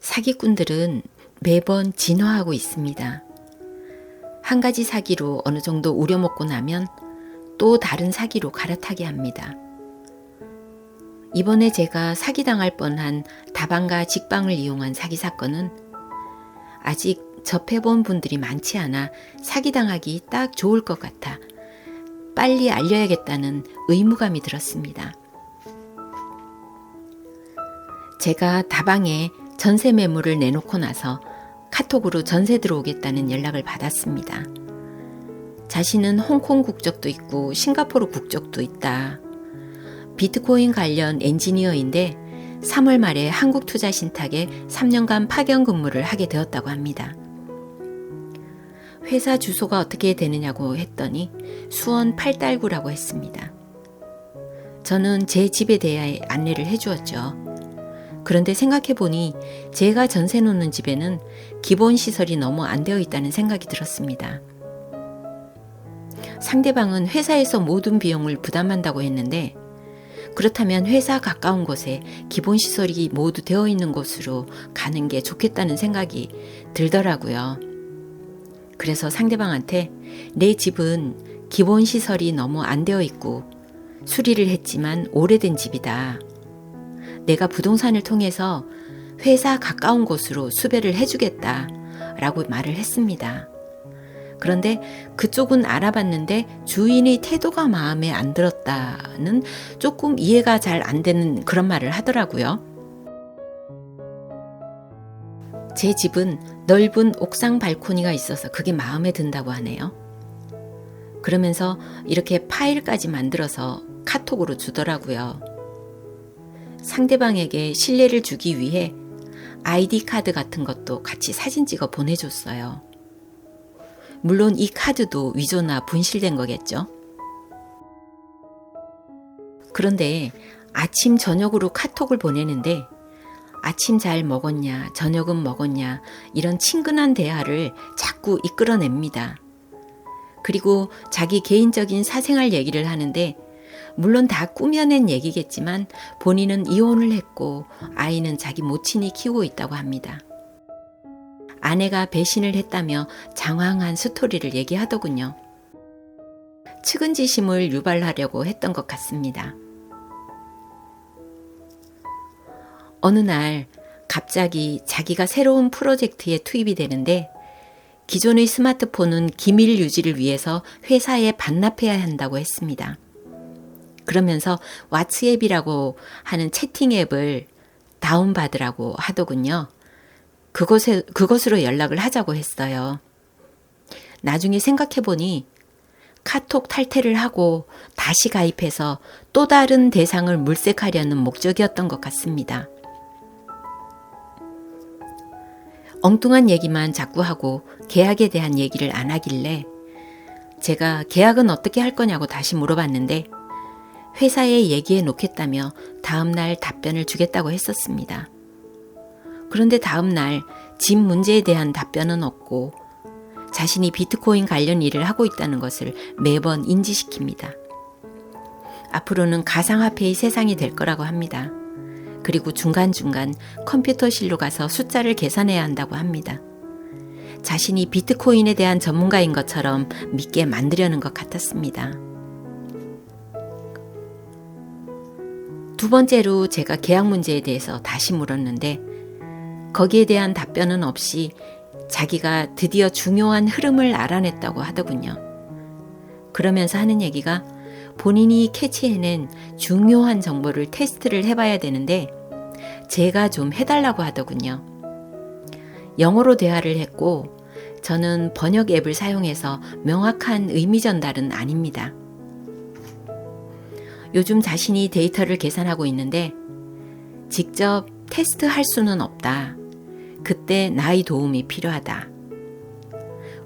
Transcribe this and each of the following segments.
사기꾼들은 매번 진화하고 있습니다. 한 가지 사기로 어느 정도 우려먹고 나면 또 다른 사기로 갈아타게 합니다. 이번에 제가 사기당할 뻔한 다방과 직방을 이용한 사기 사건은 아직 접해본 분들이 많지 않아 사기당하기 딱 좋을 것 같아 빨리 알려야겠다는 의무감이 들었습니다. 제가 다방에 전세 매물을 내놓고 나서 카톡으로 전세 들어오겠다는 연락을 받았습니다. 자신은 홍콩 국적도 있고 싱가포르 국적도 있다. 비트코인 관련 엔지니어인데 3월 말에 한국 투자 신탁에 3년간 파견 근무를 하게 되었다고 합니다. 회사 주소가 어떻게 되느냐고 했더니 수원 팔달구라고 했습니다. 저는 제 집에 대해 안내를 해주었죠. 그런데 생각해 보니 제가 전세 놓는 집에는 기본 시설이 너무 안 되어 있다는 생각이 들었습니다. 상대방은 회사에서 모든 비용을 부담한다고 했는데 그렇다면 회사 가까운 곳에 기본 시설이 모두 되어 있는 곳으로 가는 게 좋겠다는 생각이 들더라고요. 그래서 상대방한테 내 집은 기본 시설이 너무 안 되어 있고 수리를 했지만 오래된 집이다. 내가 부동산을 통해서 회사 가까운 곳으로 수배를 해주겠다. 라고 말을 했습니다. 그런데 그쪽은 알아봤는데 주인의 태도가 마음에 안 들었다는 조금 이해가 잘 안 되는 그런 말을 하더라고요. 제 집은 넓은 옥상 발코니가 있어서 그게 마음에 든다고 하네요. 그러면서 이렇게 파일까지 만들어서 카톡으로 주더라고요. 상대방에게 신뢰를 주기 위해 아이디 카드 같은 것도 같이 사진 찍어 보내줬어요. 물론 이 카드도 위조나 분실된 거겠죠. 그런데 아침 저녁으로 카톡을 보내는데 아침 잘 먹었냐, 저녁은 먹었냐, 이런 친근한 대화를 자꾸 이끌어냅니다. 그리고 자기 개인적인 사생활 얘기를 하는데 물론 다 꾸며낸 얘기겠지만 본인은 이혼을 했고 아이는 자기 모친이 키우고 있다고 합니다. 아내가 배신을 했다며 장황한 스토리를 얘기하더군요. 측은지심을 유발하려고 했던 것 같습니다. 어느 날 갑자기 자기가 새로운 프로젝트에 투입이 되는데 기존의 스마트폰은 기밀 유지를 위해서 회사에 반납해야 한다고 했습니다. 그러면서 왓츠앱이라고 하는 채팅 앱을 다운받으라고 하더군요. 그것에, 그것으로 연락을 하자고 했어요. 나중에 생각해보니 카톡 탈퇴를 하고 다시 가입해서 또 다른 대상을 물색하려는 목적이었던 것 같습니다. 엉뚱한 얘기만 자꾸 하고 계약에 대한 얘기를 안 하길래 제가 계약은 어떻게 할 거냐고 다시 물어봤는데 회사에 얘기해 놓겠다며 다음날 답변을 주겠다고 했었습니다. 그런데 다음날 집 문제에 대한 답변은 없고 자신이 비트코인 관련 일을 하고 있다는 것을 매번 인지시킵니다. 앞으로는 가상화폐의 세상이 될 거라고 합니다. 그리고 중간중간 컴퓨터실로 가서 숫자를 계산해야 한다고 합니다. 자신이 비트코인에 대한 전문가인 것처럼 믿게 만들려는 것 같았습니다. 두 번째로 제가 계약 문제에 대해서 다시 물었는데 거기에 대한 답변은 없이 자기가 드디어 중요한 흐름을 알아냈다고 하더군요. 그러면서 하는 얘기가 본인이 캐치해낸 중요한 정보를 테스트를 해봐야 되는데 제가 좀 해달라고 하더군요. 영어로 대화를 했고 저는 번역 앱을 사용해서 명확한 의미 전달은 아닙니다. 요즘 자신이 데이터를 계산하고 있는데 직접 테스트 할 수는 없다. 그때 나의 도움이 필요하다.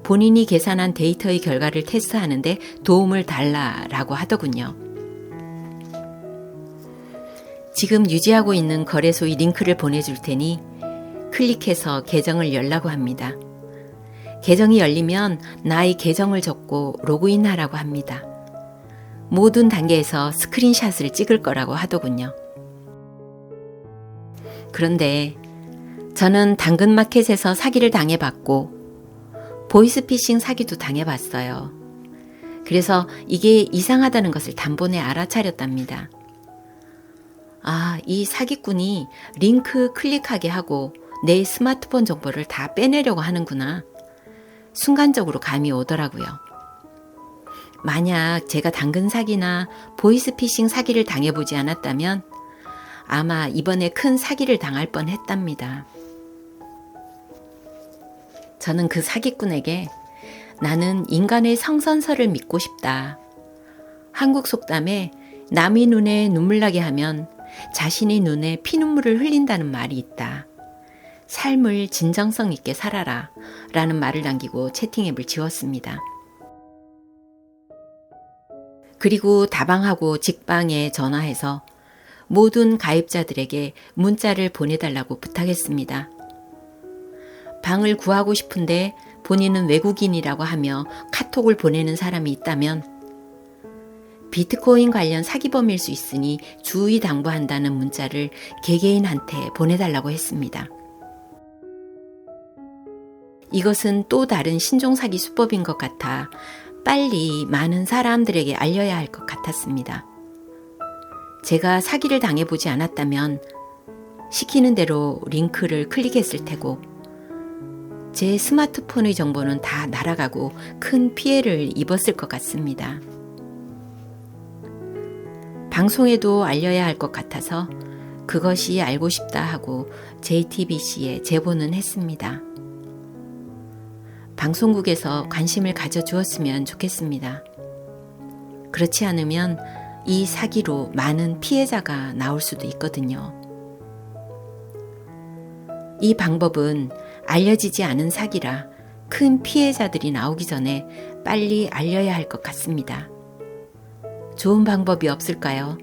본인이 계산한 데이터의 결과를 테스트하는데 도움을 달라라고 하더군요. 지금 유지하고 있는 거래소의 링크를 보내줄 테니 클릭해서 계정을 열라고 합니다. 계정이 열리면 나의 계정을 적고 로그인하라고 합니다. 모든 단계에서 스크린샷을 찍을 거라고 하더군요. 그런데 저는 당근마켓에서 사기를 당해봤고 보이스피싱 사기도 당해봤어요. 그래서 이게 이상하다는 것을 단번에 알아차렸답니다. 아, 이 사기꾼이 링크 클릭하게 하고 내 스마트폰 정보를 다 빼내려고 하는구나. 순간적으로 감이 오더라고요. 만약 제가 당근 사기나 보이스피싱 사기를 당해보지 않았다면 아마 이번에 큰 사기를 당할 뻔 했답니다. 저는 그 사기꾼에게 나는 인간의 성선설을 믿고 싶다. 한국 속담에 남의 눈에 눈물 나게 하면 자신의 눈에 피눈물을 흘린다는 말이 있다. 삶을 진정성 있게 살아라. 라는 말을 남기고 채팅앱을 지웠습니다. 그리고 다방하고 직방에 전화해서 모든 가입자들에게 문자를 보내달라고 부탁했습니다. 방을 구하고 싶은데 본인은 외국인이라고 하며 카톡을 보내는 사람이 있다면 비트코인 관련 사기범일 수 있으니 주의 당부한다는 문자를 개개인한테 보내달라고 했습니다. 이것은 또 다른 신종 사기 수법인 것 같아 빨리 많은 사람들에게 알려야 할 것 같았습니다. 제가 사기를 당해보지 않았다면 시키는 대로 링크를 클릭했을 테고 제 스마트폰의 정보는 다 날아가고 큰 피해를 입었을 것 같습니다. 방송에도 알려야 할 것 같아서 그것이 알고 싶다 하고 JTBC에 제보는 했습니다. 방송국에서 관심을 가져주었으면 좋겠습니다. 그렇지 않으면 이 사기로 많은 피해자가 나올 수도 있거든요. 이 방법은 알려지지 않은 사기라 큰 피해자들이 나오기 전에 빨리 알려야 할 것 같습니다. 좋은 방법이 없을까요?